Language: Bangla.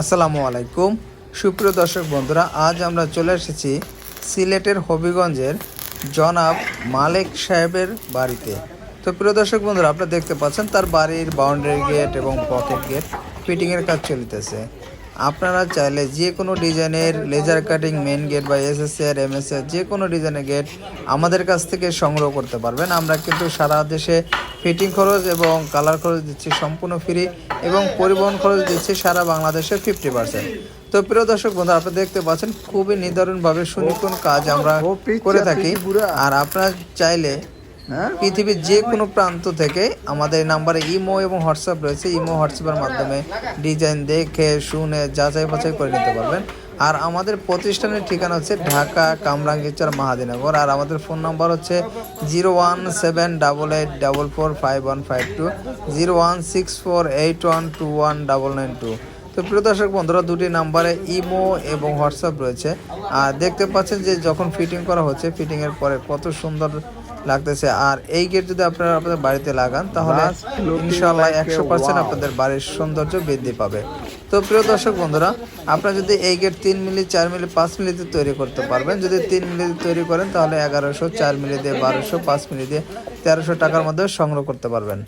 আসসালামু আলাইকুম। সুপ্রিয় দর্শক বন্ধুরা, আজ আমরা চলে এসেছি সিলেটের হবিগঞ্জের জনাব মালেক সাহেবের বাড়িতে। তো প্রিয় দর্শক বন্ধুরা, আপনারা দেখতে পাচ্ছেন তার বাড়ির বাউন্ডারি গেট এবং পকেট গেট ফিটিংয়ের কাজ চলিতেছে। আপনারা চাইলে যে কোনো ডিজাইনের লেজার কাটিং মেন গেট বা এসএসআর এমএসআর যে কোনো ডিজাইনের গেট আমাদের কাছ থেকে সংগ্রহ করতে পারবেন। আমরা কিন্তু সারা দেশে ফিটিং খরচ এবং কালার খরচ দিচ্ছি সম্পূর্ণ ফ্রি এবং পরিবহন খরচ দিচ্ছি সারা বাংলাদেশে ফিফটি পার্সেন্ট তো প্রিয় দর্শক বন্ধু আপনি দেখতে পাচ্ছেন খুবই নিদারুণভাবে সুনিপুণ কাজ আমরা করে থাকি। আর আপনারা চাইলে হ্যাঁ? পৃথিবীর যে কোনো প্রান্ত থেকে আমাদের নাম্বারে ইমো এবং হোয়াটসঅ্যাপ রয়েছে। ইমো, হোয়াটসঅ্যাপের মাধ্যমে ডিজাইন দেখে, শুনে, যাচাই বাছাই করে নিতে পারবেন। আর আমাদের প্রতিষ্ঠানের ঠিকানা হচ্ছে ঢাকা কামরাঙ্গীরচর মাহাদিনগর। আর আমাদের ফোন নাম্বার হচ্ছে zero one seven double eight double four five one five two, zero one six four eight one two one double nine two. তো প্রিয় দর্শক বন্ধুরা, দুটি নাম্বারে ইমো এবং হোয়াটসঅ্যাপ রয়েছে। আর দেখতে পাচ্ছেন যে যখন ফিটিং করা হচ্ছে, ফিটিংয়ের পরে কত সুন্দর লাগতেছে। আর এই গেট যদি আপনারা আপনাদের বাড়িতে লাগান তাহলে ইনশাল্লাহ একশো পার্সেন্ট. আপনাদের বাড়ির সৌন্দর্য বৃদ্ধি পাবে। তো প্রিয় দর্শক বন্ধুরা আপনারা যদি এই গেট তিন মিলি চার মিলি পাঁচ মিলিতে তৈরি করতে পারবেন যদি তিন মিলি তৈরি করেন তাহলে এগারোশো চার মিলি দিয়ে বারোশো পাঁচ মিলি দিয়ে তেরোশো টাকার মধ্যে সংগ্রহ করতে পারবেন।